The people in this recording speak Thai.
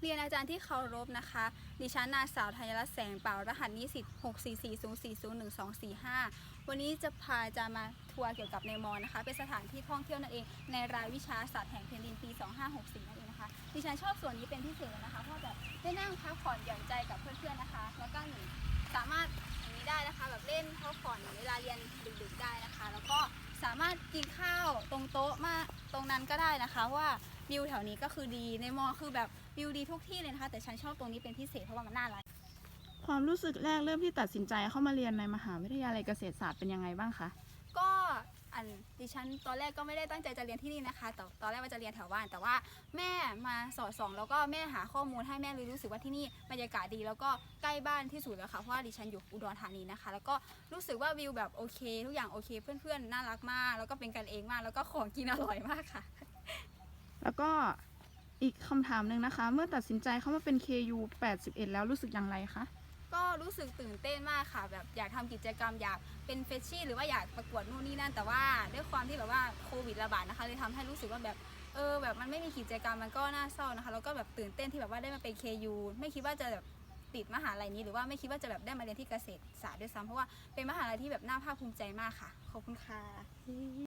เรียนอาจารย์ที่เคารพนะคะ ดิฉันนางสาวธัญรัตน์แสงเป่ารหัสนิสิต644040125 วันนี้จะพาอาจารย์มาทัวร์เกี่ยวกับในมอนะคะ เป็นสถานที่ท่องเที่ยวนั่นเอง ในรายวิชาศาสตร์แห่งแผ่นดินปี 2564 นั่นเองนะคะ ดิฉันชอบส่วนนี้เป็นพิเศษเลยนะคะ เพราะแบบได้นั่งพักผ่อนหย่อนใจกับเพื่อนๆนะคะ แล้วก็หนึ่งสามารถอย่างนี้ได้นะคะ แบบเล่นพักผ่อนเวลาเรียนดึกๆได้นะคะ แล้วก็สามารถกินข้าวตรงโต๊ะมาตรงนั้นก็ได้นะคะว่า วิวแถวนี้ก็คือดีในมอคือแบบวิวดีทุกที่เลยนะคะแต่ฉันชอบตรงนี้เป็นพิเศษเพราะว่ามันน่ารักความรู้สึกแรกเริ่มที่ตัดสินใจเข้ามาเรียนในมหาวิทยาลัยเกษตรศาสตร์เป็นยังไงบ้างคะก็อันดิฉันตอนแรกก็ไม่ได้ตั้งใจจะเรียนที่นี่นะคะแต่ตอนแรกว่าจะเรียนแถวบ้าน แต่ว่าแม่มาสอดส่อง แล้วก็แม่หาข้อมูลให้แม่เลยรู้สึกว่าที่นี่บรรยากาศดีแล้วก็ใกล้บ้านที่สุดแล้วค่ะเพราะว่าดิฉันอยู่อุดรธานีนะคะ แล้วก็รู้สึกว่าวิวแบบโอเค ทุกอย่างโอเค เพื่อนๆน่ารักมาก แล้วก็เป็นกันเองมากแล้วก็ของกินอร่อยมากค่ะ แล้วก็อีกคำถามหนึ่งนะคะ เมื่อตัดสินใจเข้ามาเป็น KU 81 แล้วรู้สึกอย่างไรคะก็รู้สึกตื่นเต้นมากค่ะ แบบอยากทำกิจกรรมอยากเป็นเฟชชี่หรือว่าอยากประกวดนู่นนี่นั่นแต่ว่าด้วยความที่แบบว่าโควิดระบาดนะคะเลยทำให้รู้สึกว่าแบบเออแบบมันไม่มีกิจกรรมมันก็น่าเศร้านะคะแล้วก็แบบตื่นเต้นที่แบบว่าได้มาเป็น KU ไม่คิดว่าจะแบบติดมหาลัยนี้หรือว่าไม่คิดว่าจะแบบได้มาเรียนที่เกษตรศาสตร์ด้วยซ้ำเพราะว่าเป็นมหาลัยที่แบบน่าภาคภูมิใจมากค่ะขอบคุณค่ะ